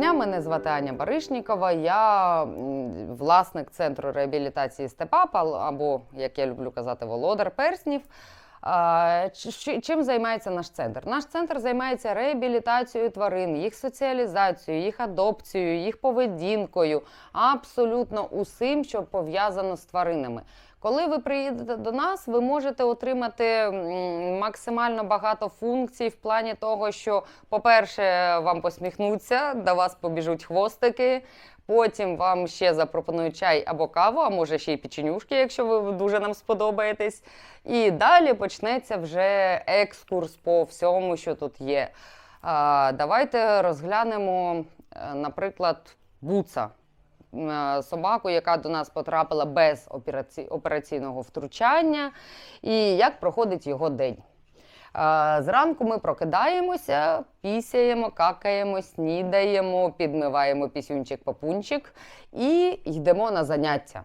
Дня, мене звати Аня Баришнікова. Я власник центру реабілітації Степап, або, як я люблю казати, володар перснів. Чим займається наш центр? Наш центр займається реабілітацією тварин, їх соціалізацією, їх адопцією, їх поведінкою, абсолютно усім, що пов'язано з тваринами. Коли ви приїдете до нас, ви можете отримати максимально багато функцій в плані того, що, по-перше, вам посміхнуться, до вас побіжуть хвостики. Потім вам ще запропонують чай або каву, а може ще й печенюшки, якщо ви дуже нам сподобаєтесь. І далі почнеться вже екскурс по всьому, що тут є. А, давайте розглянемо, е, наприклад, буца. Е, Собаку, яка до нас потрапила без операці... операційного втручання, і як проходить його день. Зранку ми прокидаємося, пісяємо, какаємо, снідаємо, підмиваємо пісюнчик-папунчик і йдемо на заняття.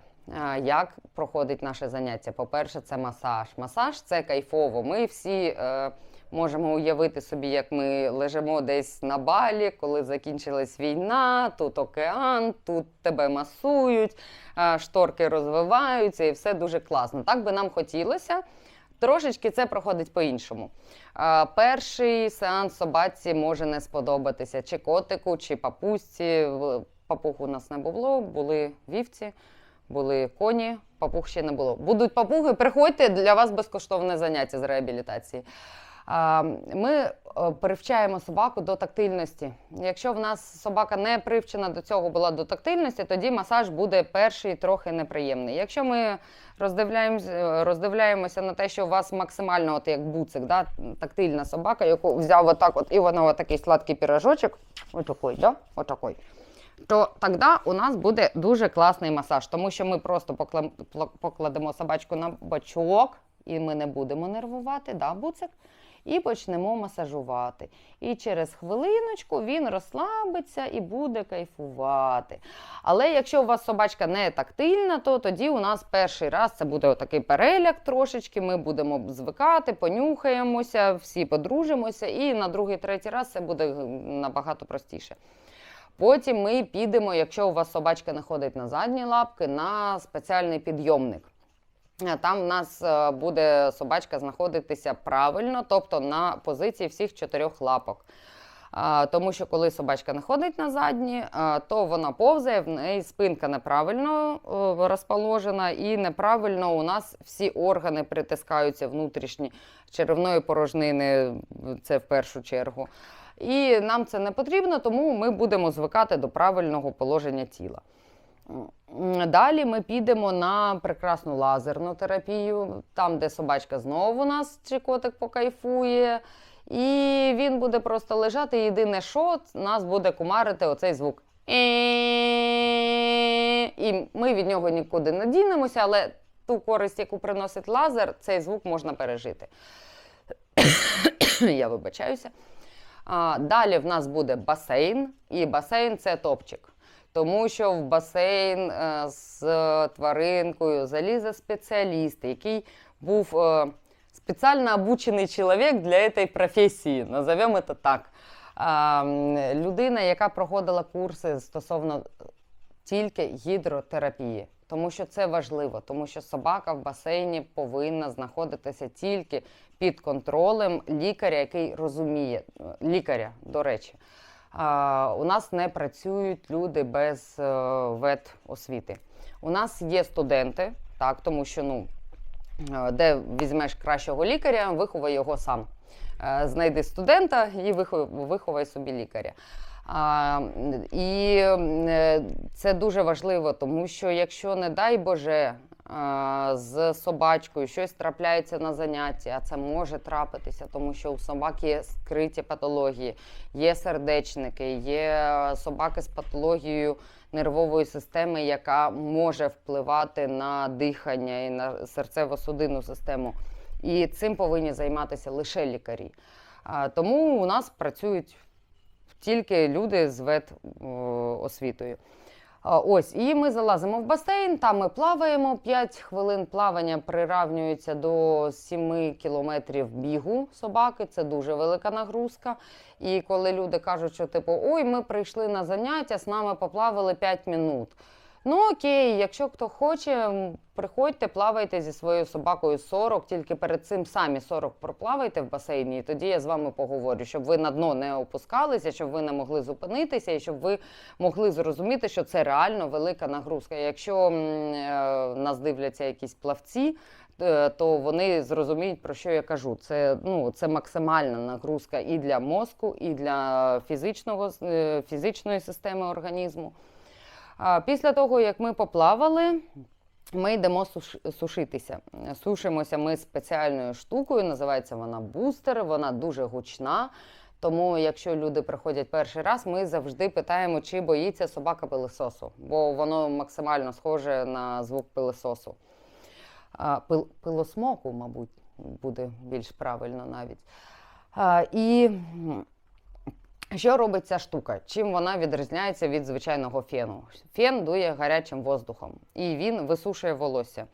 Як проходить наше заняття? По-перше, це масаж. Масаж це кайфово. Ми всі е, можемо уявити собі, як ми лежимо десь на балі, коли закінчилась війна, тут океан, тут тебе масують, е, шторки розвиваються, і все дуже класно. Так би нам хотілося. Трошечки це проходить по-іншому. Перший сеанс собаці може не сподобатися чи котику, чи папусці. Папуг у нас не було, були вівці, були коні, папуг ще не було. Будуть папуги, приходьте для вас безкоштовне заняття з реабілітації. Ми е, привчаємо собаку до тактильності. Якщо в нас собака не привчена до цього була до тактильності, тоді масаж буде перший трохи неприємний. Якщо ми роздивляємося, роздивляємося на те, що у вас максимально, от як буцик, да, тактильна собака, яку взяв отак, от, і вона отакий сладкий пірожочок, отакий, да? отакий, то тоді у нас буде дуже класний масаж, тому що ми просто покла- покладемо собачку на бочок, і ми не будемо нервувати, да, буцик, і почнемо масажувати. І через хвилиночку він розслабиться і буде кайфувати. Але якщо у вас собачка не тактильна, то тоді у нас перший раз це буде отакий переляк трошечки. Ми будемо звикати, понюхаємося, всі подружимося, і на другий, третій раз це буде набагато простіше. Потім ми підемо, якщо у вас собачка не ходить на задні лапки, на спеціальний підйомник. Е, Там в нас е, буде собачка знаходитися правильно, тобто на позиції всіх чотирьох лапок. Тому що коли собачка не ходить на задні, то вона повзає, в неї спинка неправильно е, розположена, і неправильно у нас всі органи притискаються внутрішні черевної порожнини, це в першу чергу. І нам це не потрібно, тому ми будемо звикати до правильного положення тіла. Далі ми підемо на прекрасну лазерну терапію, там, де собачка знову у нас чи котик покайфує. І він буде просто лежати. Єдине, що нас буде кумарити оцей звук. І ми від нього нікуди не дінемося, але ту користь, яку приносить лазер, цей звук можна пережити. Я вибачаюся. Далі в нас буде басейн, і басейн це топчик. Тому що в басейн е, з тваринкою залізе спеціаліст, який був е, спеціально обучений чоловік для цієї професії, назовемо це так. Людина, яка проходила курси стосовно тільки гідротерапії. Тому що це важливо, тому що собака в басейні повинна знаходитися тільки під контролем лікаря, який розуміє лікаря, до речі. У нас не працюють люди без е, ветосвіти. У нас є студенти, так, тому що ну, е, де візьмеш кращого лікаря, виховай його сам. Е, Знайди студента і виховай, собі лікаря. А, і це дуже важливо, тому що якщо, не дай Боже, з собачкою щось трапляється на занятті, а це може трапитися, тому що у собак є скриті патології, є сердечники, є собаки з патологією нервової системи, яка може впливати на дихання і на серцево-судинну систему. І цим повинні займатися лише лікарі. Тому у нас працюють тільки люди з ветосвітою. Ось, і ми залазимо в басейн, там ми плаваємо. 5 хвилин плавання приравнюється до 7 кілометрів бігу собаки. Це дуже велика нагрузка. І коли люди кажуть, що типу, ой, ми прийшли на заняття, з нами поплавали 5 минут. Ну окей, якщо хто хоче, приходьте, плавайте зі своєю собакою 40, тільки перед цим самі 40 проплавайте в басейні, і тоді я з вами поговорю, щоб ви на дно не опускалися, щоб ви не могли зупинитися, і щоб ви могли зрозуміти, що це реально велика нагрузка. Якщо е, нас дивляться якісь плавці. е, То вони зрозуміють, про що я кажу. Це, ну, це максимальна нагрузка і для мозку, і для фізичного, е, фізичної системи організму. Після того, як ми поплавали, ми йдемо суш- сушитися. Сушимося ми спеціальною штукою, називається вона бустер, вона дуже гучна. Тому, якщо люди приходять перший раз, ми завжди питаємо, чи боїться собака пилисосу, бо воно максимально схоже на звук пилисосу. Пил, пилосмоку, мабуть, буде більш правильно навіть. І що робить ця штука? Чим вона відрізняється від звичайного фену? Фен дує гарячим воздухом і він висушує волосся.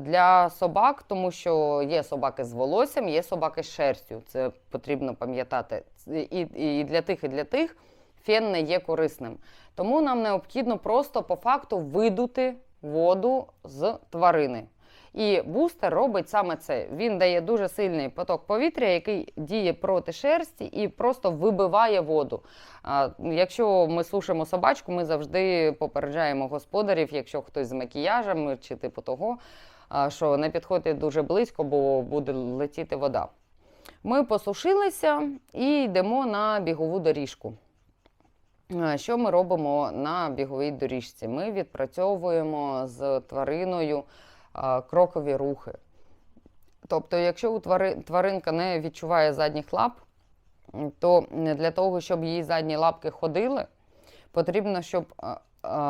Для собак, тому що є собаки з волоссям, є собаки з шерстю. Це потрібно пам'ятати. І, і для тих, і для тих фен не є корисним. Тому нам необхідно просто по факту видути воду з тварини. І бустер робить саме це. Він дає дуже сильний поток повітря, який діє проти шерсті і просто вибиває воду. Якщо ми сушимо собачку, ми завжди попереджаємо господарів, якщо хтось з макіяжем чи типу того, що не підходьте дуже близько, бо буде летіти вода. Ми посушилися і йдемо на бігову доріжку. Що ми робимо на біговій доріжці? Ми відпрацьовуємо з твариною крокові рухи. Тобто, якщо тваринка не відчуває задніх лап, то для того, щоб її задні лапки ходили, потрібно, щоб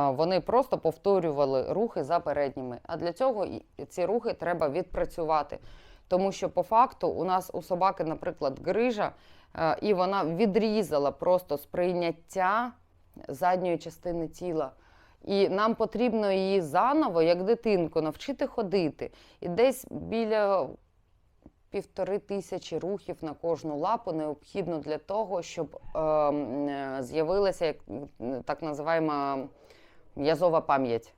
вони просто повторювали рухи за передніми. А для цього ці рухи треба відпрацювати. Тому що по факту у нас у собаки, наприклад, грижа, і вона відрізала просто сприйняття задньої частини тіла. І нам потрібно її заново, як дитинку, навчити ходити. І десь біля півтори тисячі рухів на кожну лапу необхідно для того, щоб е, е, з'явилася як, так називаємо м'язова пам'ять.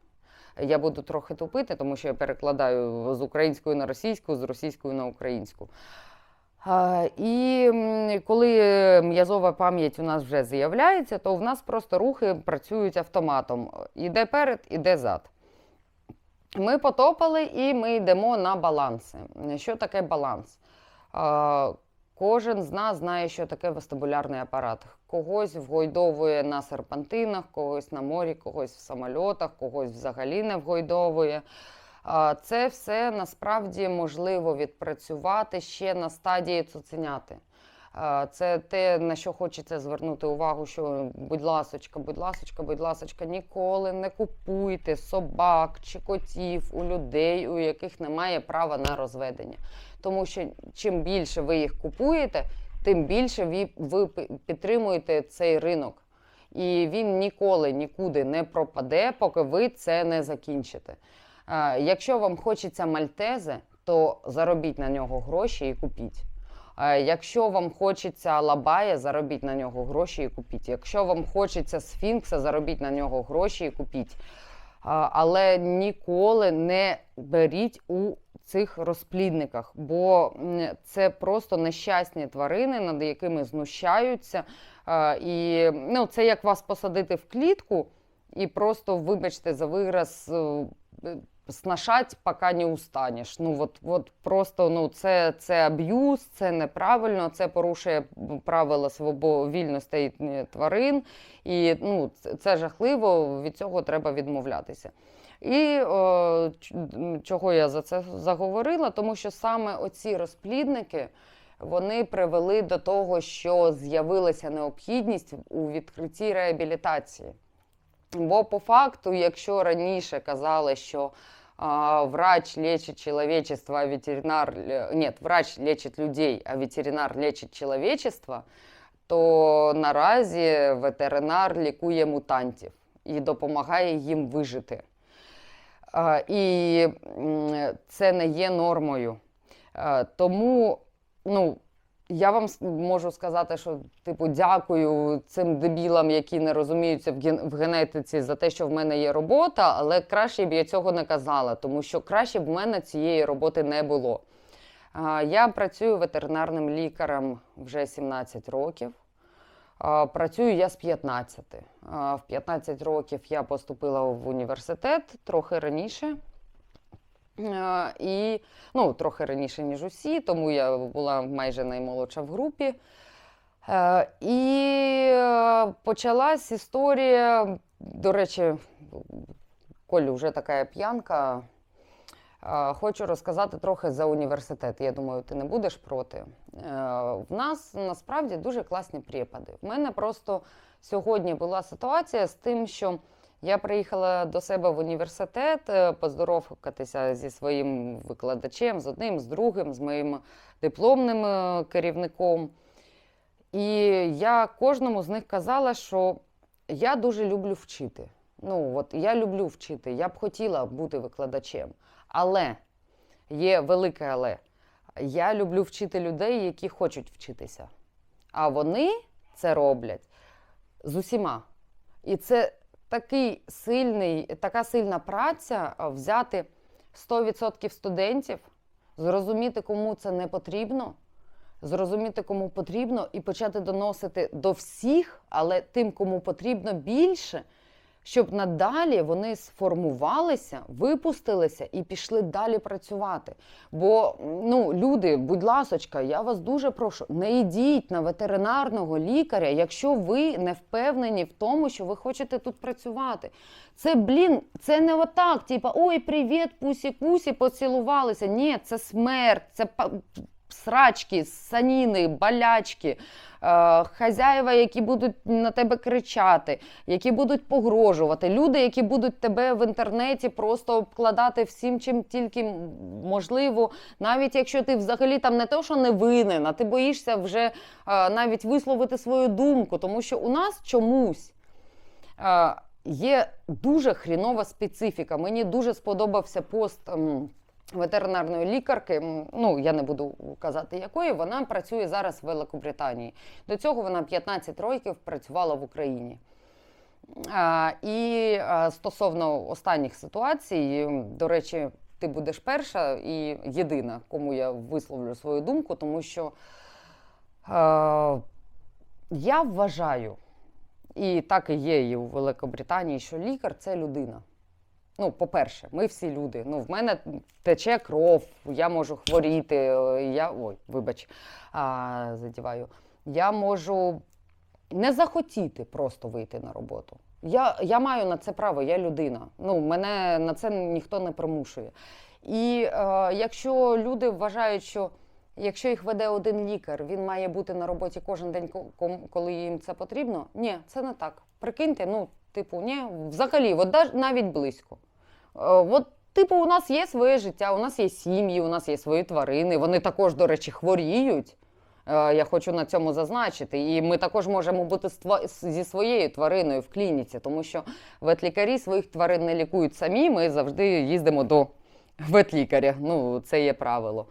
Я буду трохи тупити, тому що я перекладаю з української на російську, з російської на українську. І коли м'язова пам'ять у нас вже з'являється, то в нас просто рухи працюють автоматом. Іде перед, іде зад. Ми потопали і ми йдемо на баланси. Що таке баланс? Кожен з нас знає, що таке вестибулярний апарат. Когось вгойдовує на серпантинах, когось на морі, когось в самольотах, когось взагалі не вгойдовує. Це все насправді можливо відпрацювати ще на стадії цуценяти. Це те, на що хочеться звернути увагу, що будь ласочка, будь ласочка, будь ласочка, ніколи не купуйте собак чи котів у людей, у яких немає права на розведення. Тому що чим більше ви їх купуєте, тим більше ви підтримуєте цей ринок. І він ніколи нікуди не пропаде, поки ви це не закінчите. Е, Якщо вам хочеться мальтези, то заробіть на нього гроші і купіть. Е, Якщо вам хочеться лабая, заробіть на нього гроші і купіть. Якщо вам хочеться сфінкса, заробіть на нього гроші і купіть. Але ніколи не беріть у цих розплідниках, бо це просто нещасні тварини, над якими знущаються. І ну, це як вас посадити в клітку і просто, вибачте, за вираз. Снашать, поки не устанеш. Ну от, от просто ну це, це аб'юз, це неправильно, це порушує правила свобовільності тварин, і ну це жахливо. Від цього треба відмовлятися. І о, чого я за це заговорила? Тому що саме оці розплідники вони привели до того, що з'явилася необхідність у відкритті реабілітації. Бо по факту, якщо раніше казали, що а, врач лечит человечество, а ветеринар... Нет, врач лечить людей, а ветеринар лечить человечество, то наразі ветеринар лікує мутантів. і допомагає їм вижити. Е, І це не є нормою. Е, Тому ну, я вам можу сказати, що типу дякую цим дебілам, які не розуміються в ген- в генетиці за те, що в мене є робота, але краще б я цього не казала, тому що краще б в мене цієї роботи не було. Я працюю ветеринарним лікарем вже 17 років. Працюю я з 15. А, В 15 років я поступила в університет трохи раніше. Е, І ну, трохи раніше, ніж усі, тому я була майже наймолодша в групі. Е, І е, почалась історія, до речі, Колю, вже така п'янка. Хочу розказати трохи за університет. Я думаю, ти не будеш проти. В нас насправді дуже класні препади. В мене просто сьогодні була ситуація з тим, що я приїхала до себе в університет е, поздоровкатися зі своїм викладачем, з одним, з другим, з моїм дипломним е, керівником. І я кожному з них казала, що я дуже люблю вчити. Ну, от я люблю вчити, я б хотіла бути викладачем. Але є велике але. Я люблю вчити людей, які хочуть вчитися. А вони це роблять з усіма. І це такий сильний, така сильна праця взяти 100% студентів, зрозуміти, кому це не потрібно, зрозуміти, кому потрібно, і почати доносити до всіх, але тим, кому потрібно більше, щоб надалі вони сформувалися, випустилися і пішли далі працювати. Бо ну, люди, будь ласочка, я вас дуже прошу, не йдіть на ветеринарного лікаря, якщо ви не впевнені в тому, що ви хочете тут працювати. Це, блін, це не отак, типа, ой, привіт, пусі-кусі, поцілувалися. Ні, це смерть, це срачки, саніни, болячки, е, хазяїва, які будуть на тебе кричати, які будуть погрожувати, люди, які будуть тебе в інтернеті просто обкладати всім, чим тільки можливо, навіть якщо ти взагалі там не то, що не винен, а ти боїшся вже е, навіть висловити свою думку, тому що у нас чомусь. е, Є дуже хрінова специфіка. Мені дуже сподобався пост ем, ветеринарної лікарки. Ну, я не буду казати якої. Вона працює зараз в Великобританії. До цього вона 15 років працювала в Україні. А, і а, стосовно останніх ситуацій, до речі, ти будеш перша і єдина, кому я висловлю свою думку, тому що е, я вважаю, і так і є і у Великобританії, що лікар це людина. Ну, по-перше, ми всі люди. Ну, в мене тече кров, я можу хворіти. е, Я ой, вибач, а, задіваю. Я можу не захотіти просто вийти на роботу. Я, я маю на це право, я людина. Ну, мене на це ніхто не примушує. І е, якщо люди вважають, що якщо їх веде один лікар, він має бути на роботі кожен день, коли їм це потрібно. Ні, це не так. Прикиньте, ну, типу, ні, взагалі, от навіть близько. Е, От, типу, у нас є своє життя, у нас є сім'ї, у нас є свої тварини. Вони також, до речі, хворіють. Е, Я хочу на цьому зазначити. І ми також можемо бути зі своєю твариною в клініці, тому що ветлікарі своїх тварин не лікують самі. Ми завжди їздимо до ветлікаря. Ну, це є правило.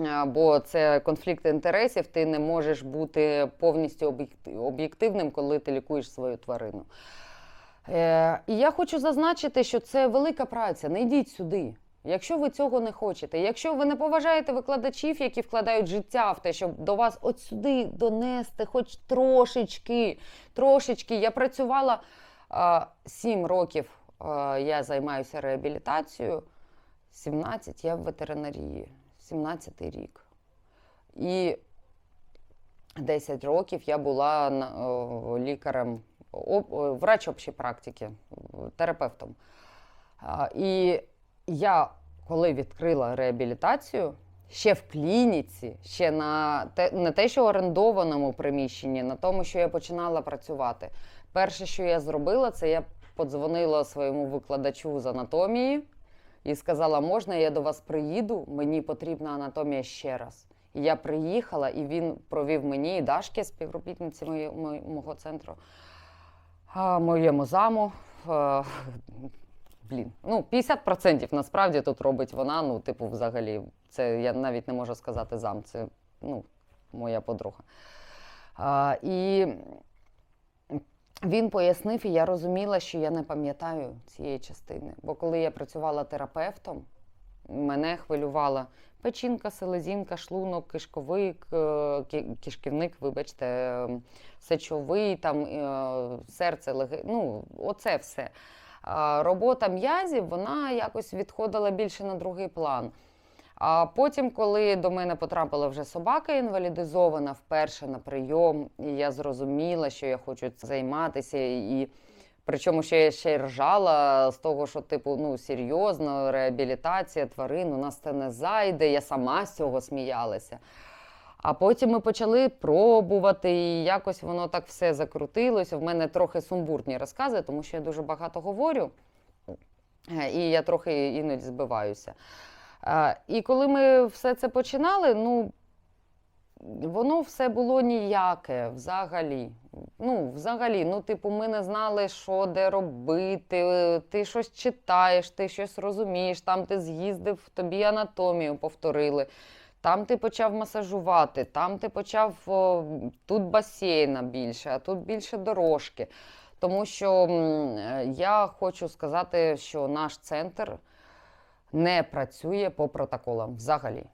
Е, Бо це конфлікт інтересів, ти не можеш бути повністю об'єктивним, коли ти лікуєш свою тварину. Е, і я хочу зазначити, що це велика праця. Не йдіть сюди. Якщо ви цього не хочете, якщо ви не поважаєте викладачів, які вкладають життя в те, щоб до вас от сюди донести, хоч трошечки, трошечки. Я працювала 7 років, я займаюся реабілітацією, 17 я в ветеринарії, 17 рік. І 10 років я була лікарем, врач общої практики, терапевтом. І я, коли відкрила реабілітацію, ще в клініці, ще на те, не те, що орендованому приміщенні, на тому, що я починала працювати. Перше, що я зробила, це я подзвонила своєму викладачу з анатомії і сказала: можна, я до вас приїду, мені потрібна анатомія ще раз. І я приїхала, і він провів мені і Дашки, співробітниці моє- мо- мого центру. Моєму заму. е, Блін, ну 50% насправді тут робить вона. Ну, типу, взагалі, це я навіть не можу сказати зам, це ну, моя подруга. А, і він пояснив, і я розуміла, що я не пам'ятаю цієї частини. Бо коли я працювала терапевтом, мене хвилювала печінка, селезінка, шлунок, кишковик, е, кишківник, вибачте, е, сечовий, там, е, серце, леги... ну, оце все. Робота м'язів вона якось відходила більше на другий план. А потім, коли до мене потрапила вже собака інвалідизована вперше на прийом, і я зрозуміла, що я хочу займатися, і причому ще я ще й ржала з того, що типу ну серйозно, реабілітація тварин, у нас це не зайде. Я сама з цього сміялася. А потім ми почали пробувати, і якось воно так все закрутилося. В мене трохи сумбурні розкази, тому що я дуже багато говорю, е, і я трохи іноді збиваюся. Е, І коли ми все це починали, ну воно все було ніяке взагалі. Ну, взагалі, ну, типу, ми не знали, що де робити. Ти щось читаєш, ти щось розумієш, там ти з'їздив, тобі анатомію повторили. Там ти почав масажувати, там ти почав о, тут басейна більше, а тут більше дорожки. Тому що я хочу сказати, що наш центр не працює по протоколам взагалі.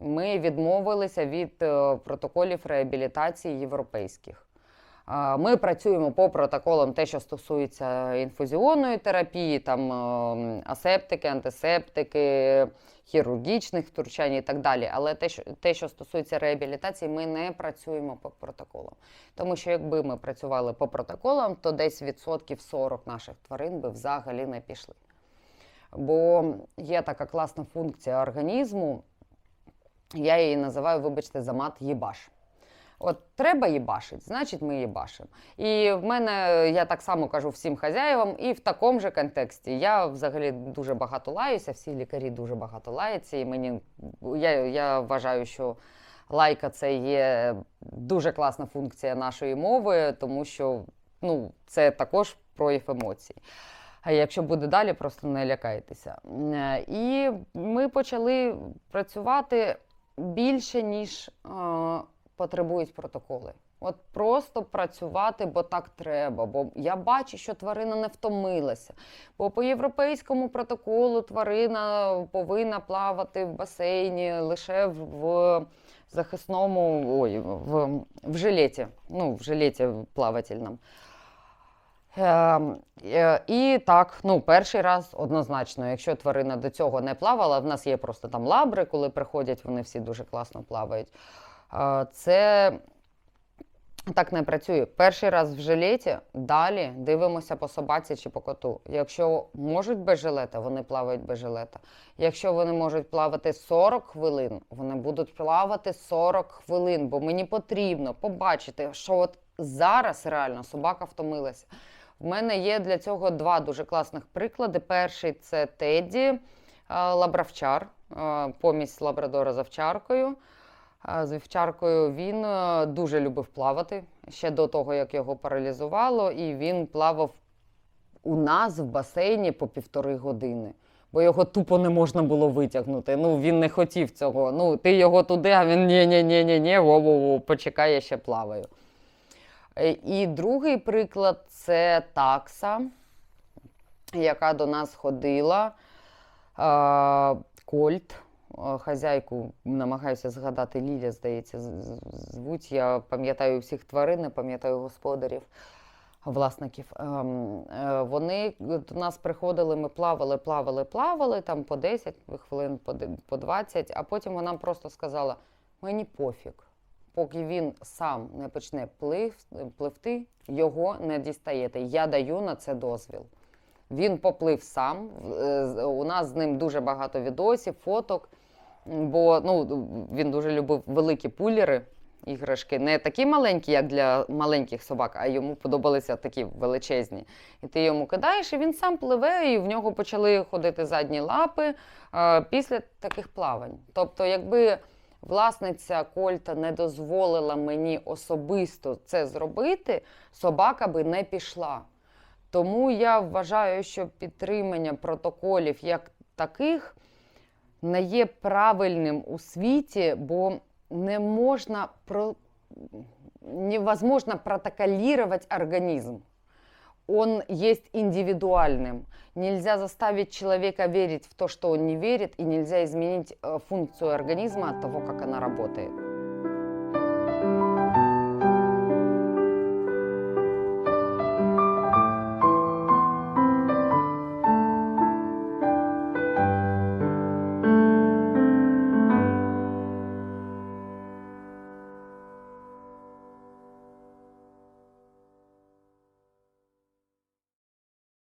Ми відмовилися від е, протоколів реабілітації європейських. Ми працюємо по протоколам, те, що стосується інфузіонної терапії, там е, асептики, антисептики, хірургічних втручань і так далі. Але те, що те, що стосується реабілітації, ми не працюємо по протоколам. Тому що якби ми працювали по протоколам, то десь відсотків 40 наших тварин би взагалі не пішли. Бо є така класна функція організму, я її називаю, вибачте, замат їбаш. От треба їбашить, значить ми їбашимо. І в мене я так само кажу всім хазяївам, і в такому же контексті. Я взагалі дуже багато лаюся, всі лікарі дуже багато лаються. І мені я, я вважаю, що лайка це є дуже класна функція нашої мови, тому що ну, це також прояв емоцій. А якщо буде далі, просто не лякайтеся. Е, І ми почали працювати більше, ніж е, потребують протоколи. От просто працювати, бо так треба. Бо я бачу, що тварина не втомилася. Бо по європейському протоколу тварина повинна плавати в басейні лише в, захисному ой, в, в жилеті, ну, в жилеті плавательному. Е, е, і так, ну, перший раз однозначно, якщо тварина до цього не плавала, в нас є просто там лабри, коли приходять, вони всі дуже класно плавають. Е, це так не працює. Перший раз в жилеті, далі дивимося по собаці чи по коту. Якщо можуть без жилета, вони плавають без жилета. Якщо вони можуть плавати 40 хвилин, вони будуть плавати 40 хвилин, бо мені потрібно побачити, що от зараз реально собака втомилася. В мене є для цього два дуже класних приклади. Перший це Тедді е, Лабравчар, е, помість Лабрадора з овчаркою. Е, З вівчаркою він дуже любив плавати ще до того, як його паралізувало, і він плавав у нас в басейні по півтори години. Бо його тупо не можна було витягнути. Ну він не хотів цього. Ну, ти його туди, а він ні ні ні ні ні во во во почекай, я ще плаваю. Е, І другий приклад це такса, яка до нас ходила. Кольт. Е, Хазяйку намагаюся згадати Ліля, здається, звуть. Я пам'ятаю всіх тварин, не пам'ятаю господарів, власників. Ем, е, Вони до нас приходили, ми плавали, плавали, плавали там по 10 хвилин, по 20, а потім вона просто сказала: мені пофіг. Поки він сам не почне плив, пливти, його не дістаєте. Я даю на це дозвіл. Він поплив сам. е, У нас з ним дуже багато відосів, фоток. Бо ну, він дуже любив великі пулери, іграшки. Не такі маленькі, як для маленьких собак, а йому подобалися такі величезні. І ти йому кидаєш, і він сам пливе, і в нього почали ходити задні лапи е, після таких плавань. Тобто, якби власниця Кольта не дозволила мені особисто це зробити, собака би не пішла. Тому я вважаю, що підтримання протоколів як таких не є правильним у світі, бо не можна про невозможно протоколировать организм. Он есть индивидуальным. Нельзя заставить человека верить в то, что он не верит, и нельзя изменить э, функцию организма от того, как она работает.